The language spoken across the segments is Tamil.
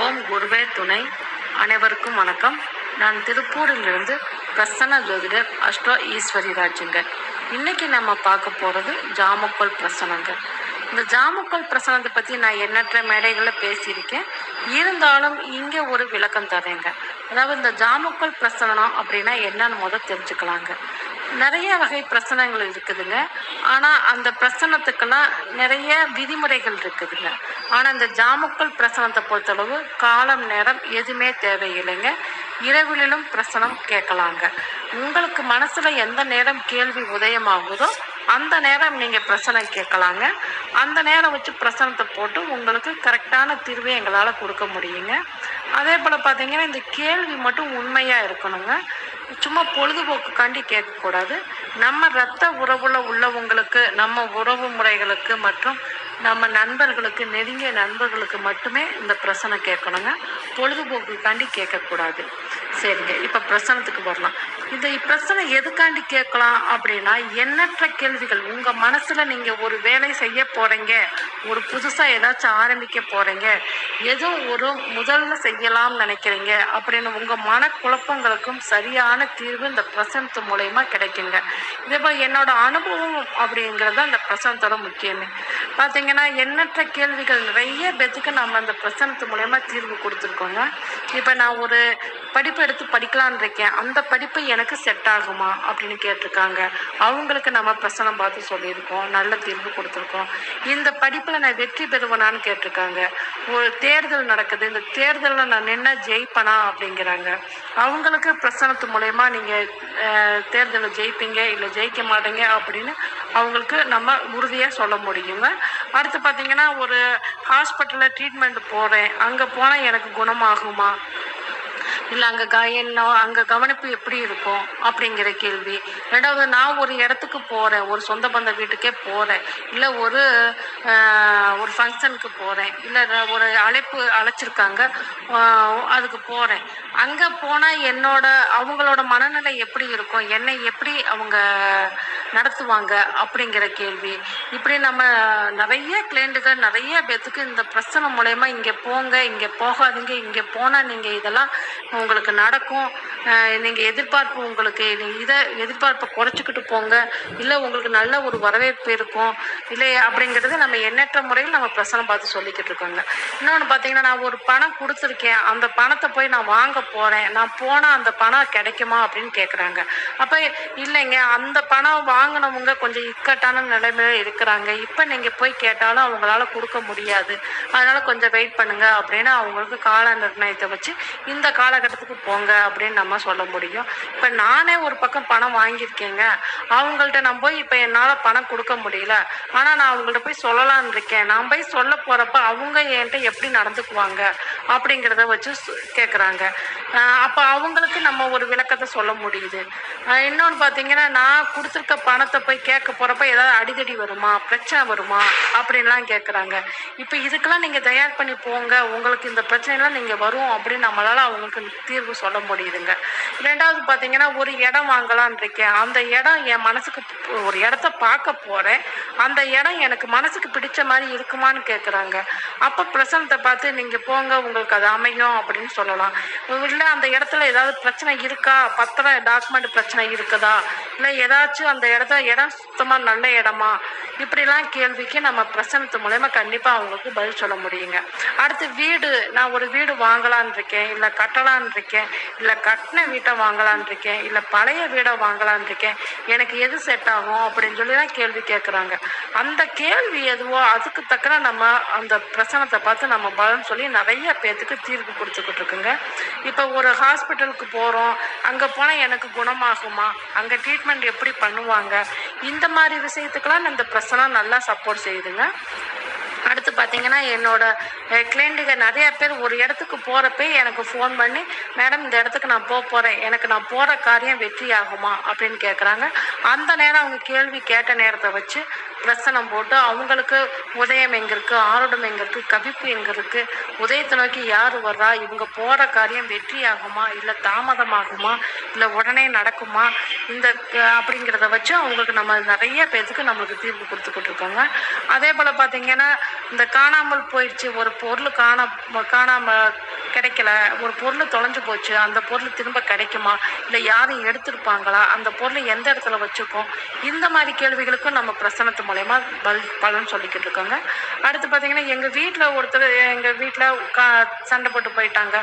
ஓம் குருவே துணை. அனைவருக்கும் வணக்கம். நான் திருப்பூரிலிருந்து பிரசன்ன ஜோதிடர் அஷ்டோ ஈஸ்வரி ராஜுங்க இன்னைக்கு நம்ம பார்க்க போகிறது ஜாமக்கோல் பிரசனங்க இந்த ஜாமக்கோல் பிரசனத்தை பற்றி நான் எண்ணற்ற மேடைகளில் பேசியிருக்கேன். இருந்தாலும் இங்கே ஒரு விளக்கம் தரேங்க. அதாவது இந்த ஜாமக்கோல் பிரசனம் அப்படின்னா என்னன்னு முதல் தெரிஞ்சுக்கலாங்க. நிறைய வகை பிரசனங்கள் இருக்குதுங்க. ஆனால் அந்த பிரசனத்துக்கெல்லாம் நிறைய விதிமுறைகள் இருக்குதுங்க. ஆனால் இந்த ஜாமுக்கள் பிரசனத்தை பொறுத்தளவு காலம் நேரம் எதுவுமே தேவையில்லைங்க. இரவிலும் பிரசனம் கேட்கலாங்க. உங்களுக்கு மனசில் எந்த நேரம் கேள்வி உதயமாகுதோ அந்த நேரம் நீங்கள் பிரசனம் கேட்கலாங்க. அந்த நேரம் வச்சு பிரசனத்தை போட்டு உங்களுக்கு கரெக்டான தீர்வை எங்களால் கொடுக்க முடியுங்க. அதே போல் பார்த்தீங்கன்னா இந்த கேள்வி மட்டும் உண்மையாக இருக்கணுங்க. சும்மா பொழுதுபோக்குக்காண்டி கேட்கக்கூடாது. நம்ம ரத்த உறவுல உள்ளவங்களுக்கு நம்ம உறவு முறைகளுக்கு மற்றும் நம்ம நண்பர்களுக்கு நெருங்கிய நண்பர்களுக்கு மட்டுமே இந்த பிரசனை கேட்கணுங்க. பொழுதுபோக்குக்காண்டி கேட்கக்கூடாது. சரிங்க இப்போ பிரசனத்துக்கு வரலாம். இந்த பிரச்சனை எதுக்காண்டி கேட்கலாம் அப்படின்னா எண்ணற்ற கேள்விகள். உங்கள் மனசில் நீங்கள் ஒரு வேலை செய்ய போகிறீங்க ஒரு புதுசாக ஏதாச்சும் ஆரம்பிக்க போகிறீங்க ஏதோ ஒரு முதல்ல செய்யலாம்னு நினைக்கிறீங்க அப்படின்னு உங்கள் மனக்குழப்பங்களுக்கும் சரியான தீர்வு இந்த பிரசனத்து மூலயமா கிடைக்குங்க. இதே போல் என்னோட அனுபவம் அப்படிங்கிறது தான் இந்த பிரசனத்தோட முக்கியமே. பார்த்தீங்கன்னா எண்ணற்ற கேள்விகள் நிறைய பேத்துக்கு நம்ம அந்த பிரசனத்து மூலயமா தீர்வு கொடுத்துருக்கோங்க. இப்போ நான் ஒரு படிப்பு எடுத்து படிக்கலான் இருக்கேன். அந்த படிப்பு எனக்கு செட் ஆகுமா? அப்படின்னு கேட்டிருக்காங்க. அவங்களுக்கு நம்ம பிரசனம் பார்த்து சொல்லியிருக்கோம். நல்ல தீர்வு கொடுத்துருக்கோம். இந்த படிப்பில் நான் வெற்றி பெறுவேனான்னு கேட்டிருக்காங்க. ஒரு தேர்தல் நடக்குது. இந்த தேர்தலில் நான் நின்று ஜெயிப்பனா? அப்படிங்கிறாங்க. அவங்களுக்கு பிரசனத்து மூலயமா நீங்கள் தேர்தலில் ஜெயிப்பீங்க இல்லை ஜெயிக்க மாட்டீங்க அப்படின்னு அவங்களுக்கு நம்ம உறுதியாக சொல்ல முடியுங்க. அடுத்து பார்த்தீங்கன்னா ஒரு ஹாஸ்பிட்டலில் ட்ரீட்மெண்ட் போகிறேன் அங்கே போனால் எனக்கு குணமாகுமா? இல்லை அங்கே க என்ன அங்கே கவனிப்பு எப்படி இருக்கும் அப்படிங்கிற கேள்வி. ரெண்டாவது நான் ஒரு இடத்துக்கு போகிறேன் ஒரு சொந்த பந்த வீட்டுக்கே போகிறேன் இல்லை ஒரு ஒரு ஃபங்க்ஷனுக்கு போகிறேன் இல்லை ஒரு அழைப்பு அழைச்சிருக்காங்க அதுக்கு போகிறேன் அங்கே போனால் என்னோட அவங்களோட மனநிலை எப்படி இருக்கும் என்னை எப்படி அவங்க நடத்துவாங்க அப்படிங்கிற கேள்வி. இப்படி நம்ம நிறைய கிளைண்ட்டுகள் நிறைய பேத்துக்கு இந்த பிரச்சனை மூலயமா இங்கே போங்க இங்கே போகாதீங்க இங்கே போனால் நீங்கள் இதெல்லாம் உங்களுக்கு நடக்கும். நீங்கள் எதிர்பார்ப்பு உங்களுக்கு நீங்கள் இதை எதிர்பார்ப்பை குறைச்சிக்கிட்டு போங்க. இல்லை உங்களுக்கு நல்ல ஒரு வரவேற்பு இருக்கும். இல்லை அப்படிங்கிறது நம்ம எண்ணற்ற முறையில் நம்ம பிரசனம் பார்த்து சொல்லிக்கிட்டு இருக்கோங்க. இன்னொன்று பார்த்தீங்கன்னா நான் ஒரு பணம் கொடுத்துருக்கேன். அந்த பணத்தை போய் நான் வாங்க போகிறேன் நான் போனால் அந்த பணம் கிடைக்குமா அப்படின்னு கேட்குறாங்க அப்போ இல்லைங்க அந்த பணம் வாங்கினவங்க கொஞ்சம் இக்கட்டான நிலைமையில இருக்கிறாங்க. இப்போ நீங்கள் போய் கேட்டாலும் அவங்களால கொடுக்க முடியாது. அதனால் கொஞ்சம் வெயிட் பண்ணுங்க அப்படின்னு அவங்களுக்கு கால நிர்ணயத்தை வச்சு இந்த காலகட்டத்துக்கு போங்க அப்படின்னு நம்ம சொல்ல முடியும். இப்போ நானே ஒரு பக்கம் பணம் வாங்கியிருக்கேங்க. அவங்கள்ட்ட நான் போய் இப்போ என்னால் பணம் கொடுக்க முடியல. ஆனால் நான் அவங்கள்ட்ட போய் சொல்லலான்னு இருக்கேன். நான் போய் சொல்ல போகிறப்ப அவங்க என்கிட்ட எப்படி நடந்துக்குவாங்க அப்படிங்கிறத வச்சு கேட்குறாங்க அப்போ அவங்களுக்கு நம்ம ஒரு விளக்கத்தை சொல்ல முடியுது. இன்னொன்று பார்த்தீங்கன்னா நான் கொடுத்துருக்க பணத்தை போய் கேட்க போகிறப்ப ஏதாவது அடிதடி வருமா? பிரச்சனை வருமா? அப்படின்லாம் கேட்குறாங்க இப்போ இதுக்கெல்லாம் நீங்கள் தயார் பண்ணி போங்க. உங்களுக்கு இந்த பிரச்சனைலாம் நீங்கள் வரும் அப்படின்னு நம்மளால் அவங்களுக்கு தீர்வு சொல்ல முடியுதுங்க. ரெண்டாவது பார்த்தீங்கன்னா ஒரு இடம் வாங்கலான் இருக்கேன். அந்த இடம் என் மனசுக்கு ஒரு இடத்த பார்க்க போகிறேன் அந்த இடம் எனக்கு மனசுக்கு பிடிச்ச மாதிரி இருக்குமான்னு கேட்குறாங்க அப்போ பிரசனத்தை பார்த்து நீங்கள் போங்க உங்களுக்கு அது அமையும் அப்படின்னு சொல்லலாம். இல்லை அந்த இடத்துல ஏதாவது பிரச்சனை இருக்கா? பத்திரம் டாக்குமெண்ட் பிரச்சனை இருக்குதா? இல்லை ஏதாச்சும் அந்த இடத்த இடம் சுத்தமாக நல்ல இடமா? இப்படிலாம் கேள்விக்கு நம்ம பிரசனத்து மூலயமா கண்டிப்பாக அவங்களுக்கு பதில் சொல்ல முடியுங்க. அடுத்து வீடு நான் ஒரு வீடு வாங்கலான் இருக்கேன் இல்லை கட்டலான் இருக்கேன் இல்லை கட் கட்டின வீட்டை வாங்கலான் இருக்கேன் இல்லை பழைய வீடை வாங்கலான் இருக்கேன் எனக்கு எது செட் ஆகும் அப்படின்னு சொல்லி தான் கேள்வி கேட்குறாங்க அந்த கேள்வி எதுவோ அதுக்கு தக்கன நம்ம அந்த பிரசனத்தை பார்த்து நம்ம பலன் சொல்லி நிறைய பேர்த்துக்கு தீர்வு கொடுத்துக்கிட்டு இருக்குங்க. இப்போ ஒரு ஹாஸ்பிட்டலுக்கு போகிறோம் அங்கே போனால் எனக்கு குணமாகுமா? அங்கே ட்ரீட்மெண்ட் எப்படி பண்ணுவாங்க? இந்த மாதிரி விஷயத்துக்கெல்லாம் இந்த பிரசனம் நல்லா சப்போர்ட் செய்யுதுங்க. பார்த்தீங்கன்னா என்னோட கிளைண்ட்டுங்க நிறைய பேர் ஒரு இடத்துக்கு போகிறப்ப எனக்கு ஃபோன் பண்ணி மேடம் இந்த இடத்துக்கு நான் போக போகிறேன் எனக்கு நான் போகிற காரியம் வெற்றி ஆகுமா அப்படின்னு கேட்குறாங்க அந்த நேரம் அவங்க கேள்வி கேட்ட நேரத்தை வச்சு பிரசனம் போட்டு அவங்களுக்கு உதயம் எங்கே இருக்குது ஆரோடம் எங்கே இருக்குது கவிப்பு எங்கே இருக்குது உதயத்தை நோக்கி யார் வர்றா இவங்க போகிற காரியம் வெற்றி ஆகுமா இல்லை தாமதமாகுமா இல்லை உடனே நடக்குமா இந்த அப்படிங்கிறத வச்சு அவங்களுக்கு நம்ம நிறைய பேத்துக்கு நம்மளுக்கு தீர்வு கொடுத்துக்கிட்டு இருக்கோங்க அதே போல் பார்த்தீங்கன்னா இந்த காணாமல் போயிடுச்சு ஒரு பொருள் காண காணாமல் கிடைக்கல. ஒரு பொருள் தொலைஞ்சு போச்சு. அந்த பொருள் திரும்ப கிடைக்குமா? இல்லை யாரும் எடுத்திருப்பாங்களா? அந்த பொருள் எந்த இடத்துல வச்சுருக்கோம் இந்த மாதிரி கேள்விகளுக்கும் நம்ம பிரசனத்து மூலயமா பல் பலன் சொல்லிக்கிட்டு இருக்கோங்க. அடுத்து பார்த்தீங்கன்னா எங்கள் வீட்டில் ஒருத்தர் எங்கள் வீட்டில் கா சண்டை போட்டு போயிட்டாங்க.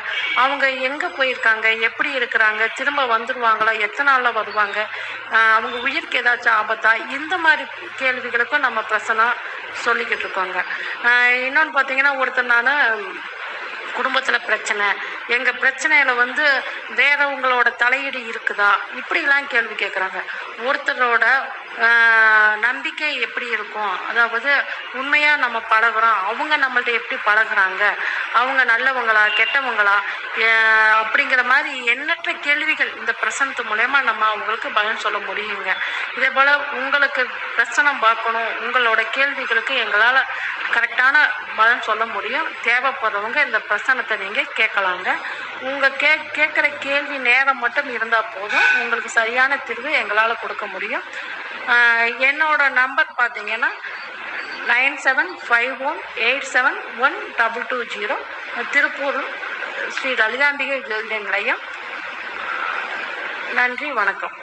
அவங்க எங்கே போயிருக்காங்க? எப்படி இருக்கிறாங்க? திரும்ப வந்துடுவாங்களா எத்தனை நாளில் வருவாங்க? அவங்க உயிருக்கு ஏதாச்சும் ஆபத்தா? இந்த மாதிரி கேள்விகளுக்கும் நம்ம பிரசனம் சொல்லிக்கிட்டு இருக்கோங்க. இன்னொன்று பார்த்தீங்கன்னா ஒருத்தர் நான் குடும்பத்தில் பிரச்சனை எங்கள் பிரச்சனையில் வந்து வேறவங்களோட தலையீடு இருக்குதா? இப்படிலாம் கேள்வி கேட்குறாங்க ஒருத்தரோட நம்பிக்கை எப்படி இருக்கும்? அதாவது உண்மையாக நம்ம பழகுறோம். அவங்க நம்மள்ட்ட எப்படி பழகுறாங்க? அவங்க நல்லவங்களா கெட்டவங்களா? அப்படிங்கிற மாதிரி எண்ணற்ற கேள்விகள் இந்த பிரசனத்து மூலயமா நம்ம அவங்களுக்கு பலன் சொல்ல முடியுங்க. இதே போல் உங்களுக்கு பிரசனம் பார்க்கணும். உங்களோட கேள்விகளுக்கு எங்களால் கரெக்டான பலன் சொல்ல முடியும். தேவைப்படுறவங்க இந்த பிரசனத்தை நீங்கள் கேட்கலாங்க. உங்கள் கே கேட்குற கேள்வி நேரம் மட்டும் இருந்தால் போதும். உங்களுக்கு சரியான தீர்வு எங்களால் கொடுக்க முடியும். என்னோட நம்பர் பார்த்தீங்கன்னா nine seven five one eight seven one double two zero Tiruppur Sri Lalithambigai ஜோதிட நிலையம். நன்றி வணக்கம்.